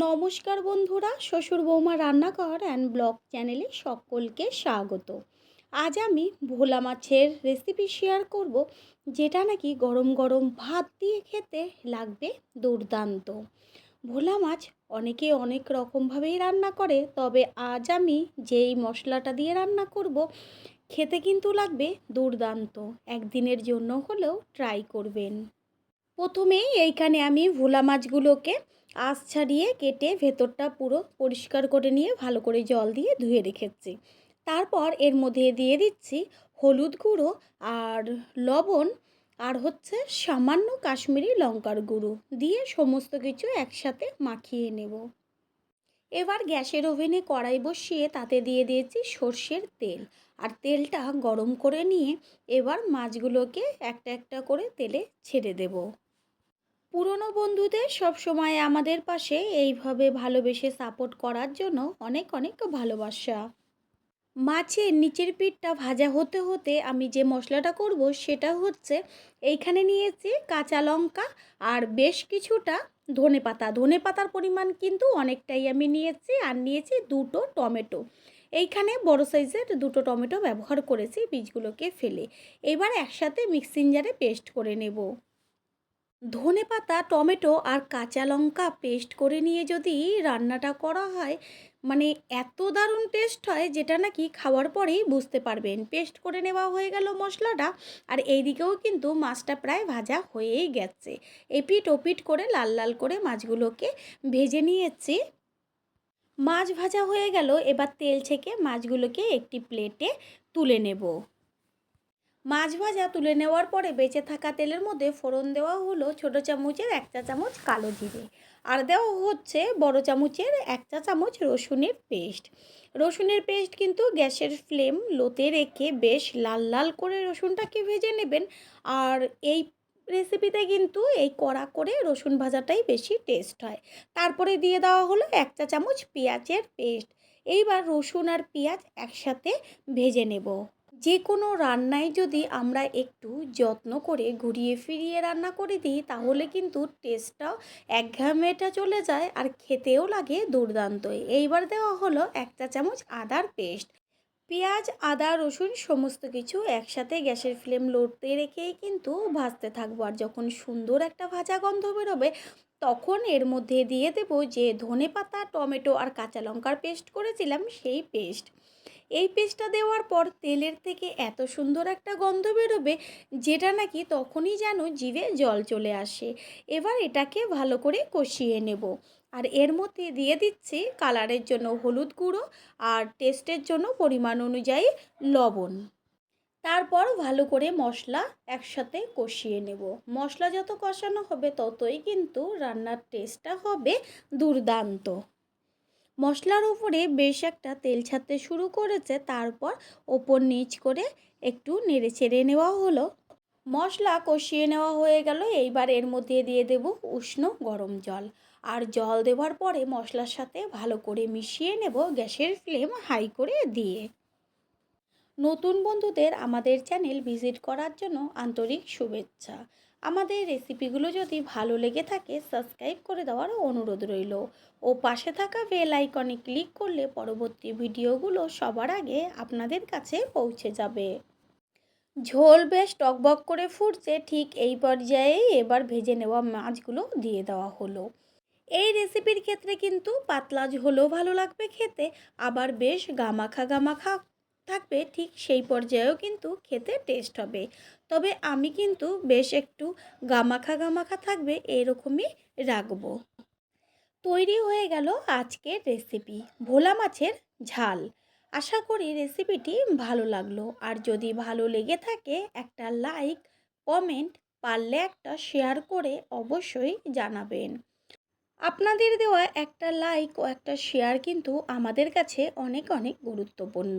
নমস্কার বন্ধুরা, শ্বশুর বৌমা রান্নাঘর অ্যান্ড ব্লগ চ্যানেলে সকলকে স্বাগত। আজ আমি ভোলা মাছের রেসিপি শেয়ার করব, যেটা নাকি গরম গরম ভাত দিয়ে খেতে লাগবে দুর্দান্ত। ভোলা মাছ অনেকে অনেক রকমভাবেই রান্না করে, তবে আজ আমি যেই মশলাটা দিয়ে রান্না করব, খেতে কিন্তু লাগবে দুর্দান্ত। একদিনের জন্য হলেও ট্রাই করবেন। প্রথমেই এইখানে আমি ভোলা মাছগুলোকে আঁশ ছাড়িয়ে কেটে ভেতরটা পুরো পরিষ্কার করে নিয়ে ভালো করে জল দিয়ে ধুয়ে রেখেছি। তারপর এর মধ্যে দিয়ে দিচ্ছি হলুদ গুঁড়ো আর লবণ আর হচ্ছে সামান্য কাশ্মীরি লঙ্কার গুঁড়ো দিয়ে সমস্ত কিছু একসাথে মাখিয়ে নেব। এবার গ্যাসের ওভেনে কড়াই বসিয়ে তাতে দিয়ে দিয়েছি সর্ষের তেল আর তেলটা গরম করে নিয়ে এবার মাছগুলোকে একটা একটা করে তেলে ছেড়ে দেবো। পুরনো বন্ধুদের সব সময় আমাদের পাশে এইভাবে ভালোবেসে সাপোর্ট করার জন্য অনেক অনেক ভালোবাসা। মাছের নিচের পিঠটা ভাজা হতে হতে আমি যে মশলাটা করব সেটা হচ্ছে এইখানে নিয়েছি কাঁচা লঙ্কা আর বেশ কিছুটা ধনে পাতা। ধনে পাতার পরিমাণ কিন্তু অনেকটাই আমি নিয়েছি আর নিয়েছি দুটো টমেটো। এইখানে বড় সাইজের দুটো টমেটো ব্যবহার করেছি বীজগুলোকে ফেলে। এবার একসাথে মিক্সিং জারে পেস্ট করে নেব। ধনে পাতা, টমেটো আর কাঁচা লঙ্কা পেস্ট করে নিয়ে যদি রান্নাটা করা হয় মানে এত দারুণ টেস্ট হয় যেটা নাকি খাওয়ার পরেই বুঝতে পারবেন। পেস্ট করে নেওয়া হয়ে গেল মশলাটা আর এইদিকেও কিন্তু মাছটা প্রায় ভাজা হয়েই গেছে। এপিট ওপিট করে লাল লাল করে মাছগুলোকে ভেজে নিয়েছি। মাছ ভাজা হয়ে গেল, এবার তেল ছেঁকে মাছগুলোকে একটি প্লেটে তুলে নেব। মাছ ভাজা তুলে নেওয়ার পরে বেঁচে থাকা তেলের মধ্যে ফোড়ন দেওয়া হলো ছোটো চামচের এক চা চামচ কালো জিরে। আর দেওয়া হচ্ছে বড় চামচের এক চা চামচ রসুনের পেস্ট। রসুনের পেস্ট কিন্তু গ্যাসের ফ্লেম লোতে রেখে বেশ লাল লাল করে রসুনটাকে ভেজে নেবেন। আর এই রেসিপিতে কিন্তু এই কড়া করে রসুন ভাজাটাই বেশি টেস্ট হয়। তারপরে দিয়ে দেওয়া হলো এক চা চামচ পেঁয়াজের পেস্ট। এইবার রসুন আর পেঁয়াজ একসাথে ভেজে নেব। যে কোনো রান্নায় যদি আমরা একটু যত্ন করে ঘুরিয়ে ফিরিয়ে রান্না করে দিই, তাহলে কিন্তু টেস্টটাও একঘামেটা চলে যায় আর খেতেও লাগে দুর্দান্ত এইবার দেওয়া হলো এক চা চামচ আদার পেস্ট পেঁয়াজ, আদা, রসুন সমস্ত কিছু একসাথে গ্যাসের ফ্লেম লড়তে রেখেই কিন্তু ভাজতে থাকব। আর যখন সুন্দর একটা ভাজা গন্ধ বেরোবে, তখন এর মধ্যে দিয়ে দেবো যে ধনে পাতা টমেটো আর কাঁচা লঙ্কার পেস্ট করেছিলাম সেই পেস্ট এই পেস্টটা দেওয়ার পর তেলের থেকে এত সুন্দর একটা গন্ধ বেরোবে, যেটা নাকি তখনই যেন জিভে জল চলে আসে। এবার এটাকে ভালো করে কষিয়ে নেব। আর এর মধ্যে দিয়ে দিচ্ছি কালারের জন্য হলুদ গুঁড়ো আর টেস্টের জন্য পরিমাণ অনুযায়ী লবণ। তারপর ভালো করে মশলা একসাথে কষিয়ে নেব। মশলা যত কষানো হবে ততই কিন্তু রান্নার টেস্টটা হবে দুর্দান্ত। মশলার উপরে বেশ একটা তেল ছাড়তে শুরু করেছে, তারপর ওপর নিচ করে একটু নেড়ে ছেড়ে নেওয়া হলো। মশলা কষিয়ে নেওয়া হয়ে গেল, এইবার এর মধ্যে দিয়ে দেব উষ্ণ গরম জল। আর জল দেওয়ার পরে মশলার সাথে ভালো করে মিশিয়ে নেব, গ্যাসের ফ্লেম হাই করে দিয়ে। নতুন বন্ধুদের আমাদের চ্যানেল ভিজিট করার জন্য আন্তরিক শুভেচ্ছা। আমাদের রেসিপিগুলো যদি ভালো লেগে থাকে, সাবস্ক্রাইব করে দেওয়ার অনুরোধ রইল। ও পাশে থাকা বেল আইকনে ক্লিক করলে পরবর্তী ভিডিওগুলো সবার আগে আপনাদের কাছে পৌঁছে যাবে। ঝোল বেশ টকবক করে ফুটছে, ঠিক এই পর্যায়ে এবার ভেজে নেওয়া মাছগুলো দিয়ে দেওয়া হলো। এই রেসিপির ক্ষেত্রে কিন্তু পাতলা ঝোলও ভালো লাগবে খেতে, আবার বেশ গামাখা গামাখা থাকবে ঠিক সেই পর্যায়েও কিন্তু খেতে টেস্ট হবে। তবে আমি কিন্তু বেশ একটু গামাখা গামাখা থাকবে এরকমই রাখব। তৈরি হয়ে গেল আজকের রেসিপি ভোলা মাছের ঝাল। আশা করি রেসিপিটি ভালো লাগল। আর যদি ভালো লেগে থাকে একটা লাইক কমেন্ট পারলে একটা শেয়ার করে অবশ্যই জানাবেন। আপনাদের দেওয়া একটা লাইক ও একটা শেয়ার কিন্তু আমাদের কাছে অনেক অনেক গুরুত্বপূর্ণ।